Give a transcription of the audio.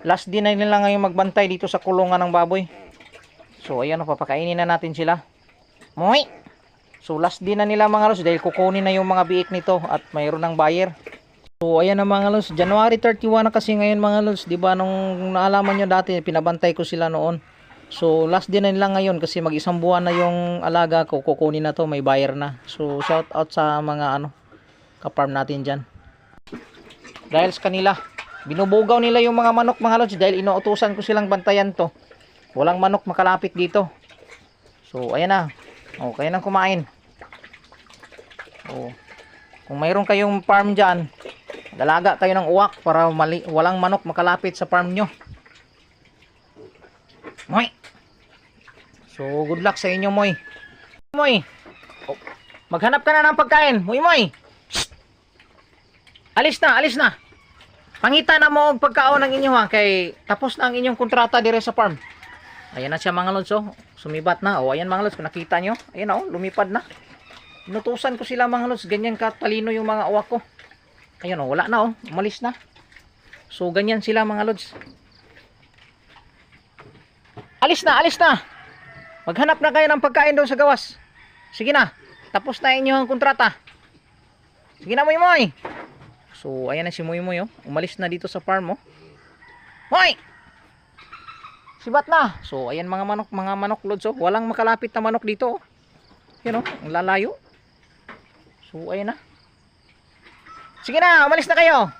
Last din na nila ngayon magbantay dito sa kulungan ng baboy. So ayan papakainin na natin sila. Moy! So last din na nila mga lods dahil kukunin na yung mga biik nito at mayroon ng buyer. So ayan na mga lods, January 31 na kasi ngayon mga lods, 'di ba nung naalaman nyo dati pinabantay ko sila noon. So last din na nila ngayon kasi mag-isang buwan na yung alaga kukunin na to, may buyer na. So shout out sa mga ano ka-farm natin diyan. Dahil sa kanila, binubugaw nila yung mga manok mga lods dahil inuutusan ko silang bantayan to. Walang manok makalapit dito. So ayan na. Oh, kaya nang kumain. Oh. Kung mayroon kayong farm diyan, dalaga kayo ng uwak para mali, walang manok makalapit sa farm nyo. Moy. So, good luck sa inyo, Moy. Moy. Oh, maghanap ka na ng pagkain. Moy, Moy. Alis na, alis na. Pangita na mo ang pagkaon ng inyo ha, kay tapos na ang inyong kontrata dire sa farm. Ayan na siya mga lods, oh. Sumibat na. O, ayan mga lods, kung nakita nyo. Ayan oh, lumipad na. Inutusan ko sila mga lods. Ganyan katalino yung mga uwak ko. Ayan oh, wala na oh. Umalis na. So, ganyan sila mga lods. Alis na, alis na. Maghanap na kayo ng pagkain doon sa gawas. Sige na. Tapos na inyong kontrata. Sige na, Moy Moy. So, ayan na si Moy Moy oh. Umalis na dito sa farm oh. Moy! Sibat na. So, ayan mga manok, mga manok lods oh. Walang makalapit na manok dito oh. Yan oh, ang lalayo. So, ayan na. Sige na, umalis na kayo.